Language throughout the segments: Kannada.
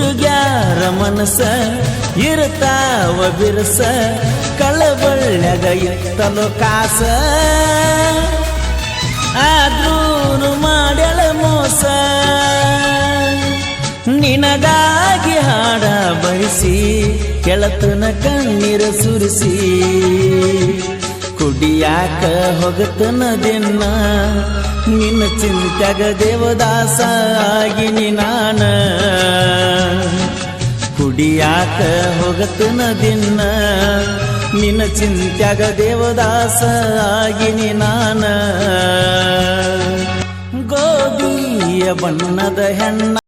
ಹುಡುಗ್ಯಾರ ಮನಸ? ಇರ್ತಾವ ಬಿರಸ? ಕಳಬಳ್ಳ್ಯಾಗ ಎತ್ತಲು ಕಾಸ? ಆದ್ರೂ ಮಾಡ್ಯಾಳ ಮೋಸ? ನಿನಗಾಗಿ ಹಾಡ ಬಯಸಿ ಕೆಳತನ ಕಣ್ಣೀರ ಸುರಿಸಿ. ಕುಡಿಯಾಕ ಹೊಗತನ ದಿನ. ನಿನ್ನ ಚಿಂತ್ಯಾಗ ದೇವದಾಸ ಆಗಿನಿ ನಾನ. ಕುಡಿಯಾಕ ಹೊಗತನ ದಿನ. ನಿನ್ನ ಚಿಂತ್ಯಾಗ ದೇವದಾಸ ಆಗಿನಿ ನಾನ. ಗೋಧಿಯ ಬಣ್ಣದ ಹೆಣ್ಣ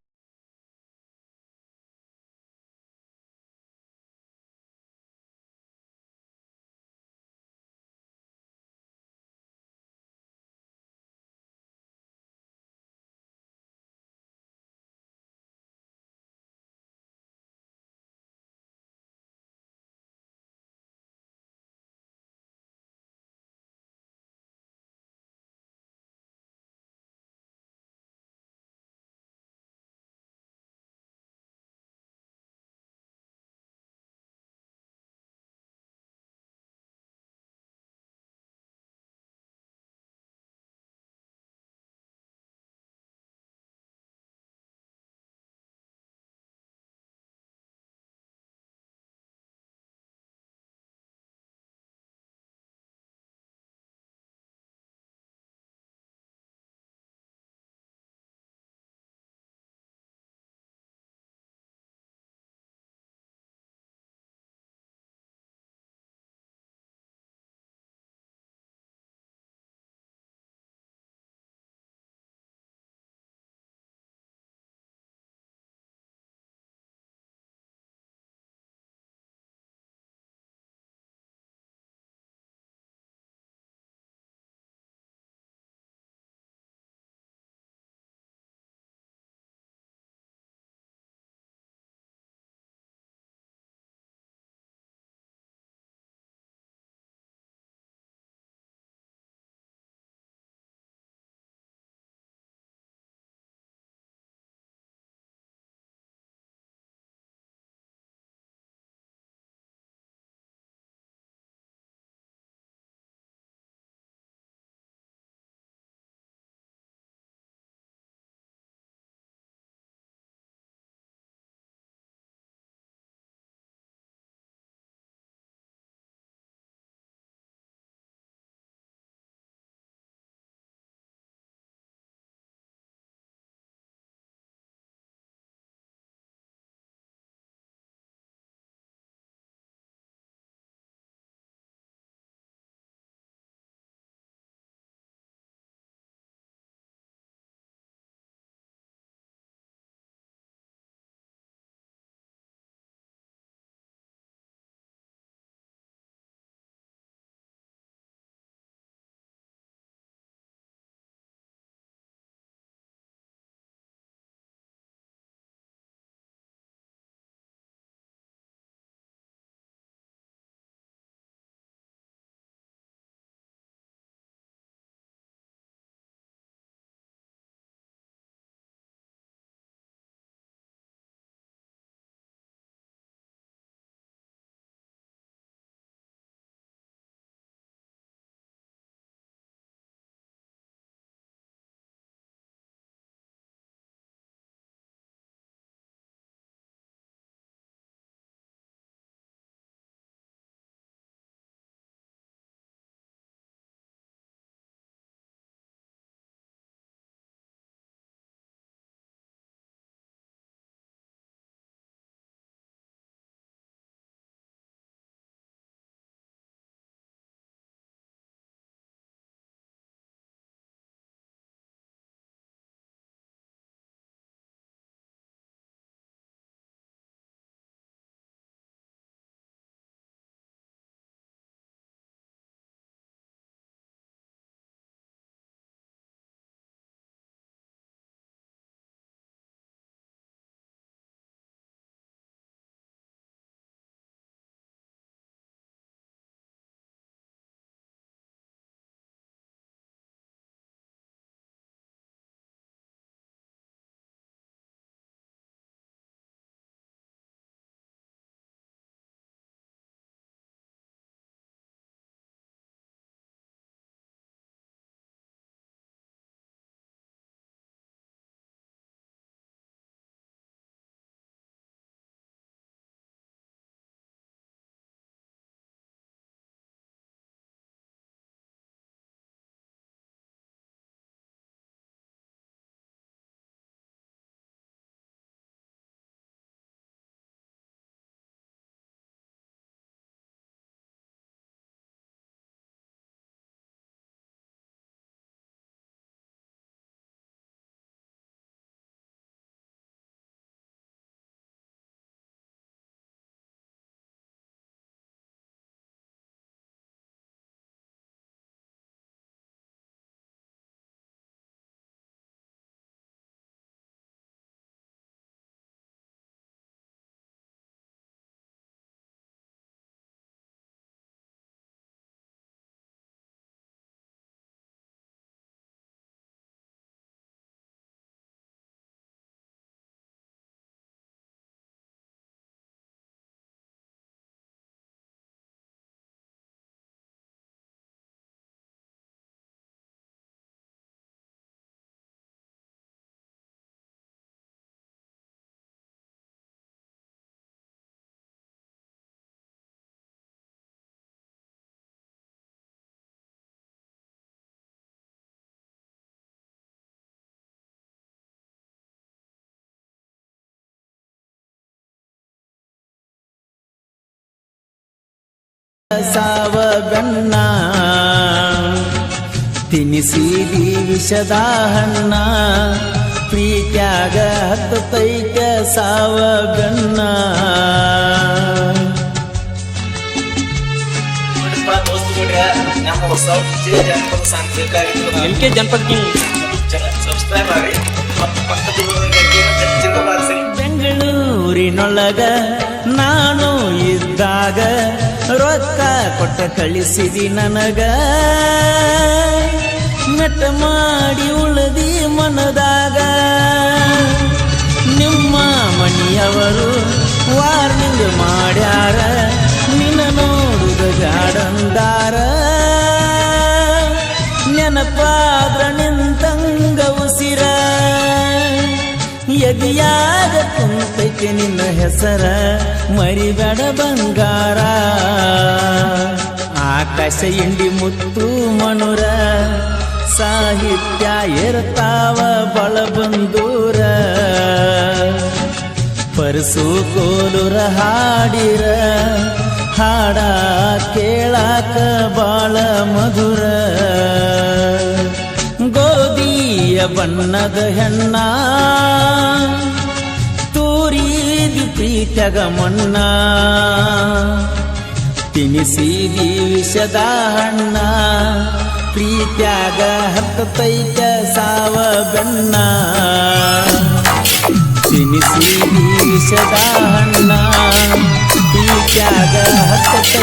ಸಾವ ಬೆನ್ನ ತಿನಿಸಿದಿ ವಿಷದ ಹಣ್ಣ. ಪ್ರೀತ್ಯಾಗ ಹತ್ತೈಕ ಸಾವ ಬೆನ್ನ ನೋಡ್ರಪ್ಪ ದೋಸ್ತುಗಳ್ರೆ, ನಮ್ಮ ಹೊಸ ವಿಜಯ ಜನಪದ ಸಾಂಸ್ಕೃತಿಕ ಎಂ ಕೆ ಜನಪದ ಸಬ್ಸ್ಕ್ರೈಬ್ ಬೆಂಗಳೂರಿನೊಳಗ ನಾನು ಇದ್ದಾಗ ರೊಕ್ಕ ಕೊಟ್ಟ ಕಳಿಸಿದಿ ನನಗ. ನಟ ಮಾಡಿ ಉಳದಿ ಮನದಾಗ. ನಿಮ್ಮ ಮನೆಯವರು ವಾರ್ನಿಂಗ್ ಮಾಡ್ಯಾರ. ನಿನ್ನ ನೋಡುದ ಜಾಡಂದಾರ ನೆನಪಾದ್ರ ಎದಿಯಾಗ ಕುಂತೈತೆ ನಿನ್ನ ಹೆಸರ, ಮರಿಬೇಡ ಬಂಗಾರ. ಆಕಾಶ ಇಂಡಿ ಮುತ್ತು ಮನುರ ಸಾಹಿತ್ಯ ಇರ್ತಾವ ಬಳ ಬಂದೂರ ಪರಸು ಕೋಲುರ ಹಾಡಿರ, ಹಾಡ ಕೇಳಾಕ ಬಾಳ ಮಧುರ. ಗೋಧಿಯ ಬಣ್ಣದ ಹೆಣ್ಣ, ತೋರಿದಿ ಪ್ರೀತಗ ಮಣ್ಣ ತಿನಿಸಿದಿ ವಿಷದ ಹಣ್ಣ, ಪ್ರೀತ್ಯಾಗ ಹತ್ತೈಕ ಸಾವ ಬೆನ್ನ ತಿನಿಸಿದಿ ವಿಷದ ಹಣ್ಣ, ಪ್ರೀತ್ಯಾಗ ಹತ್ತ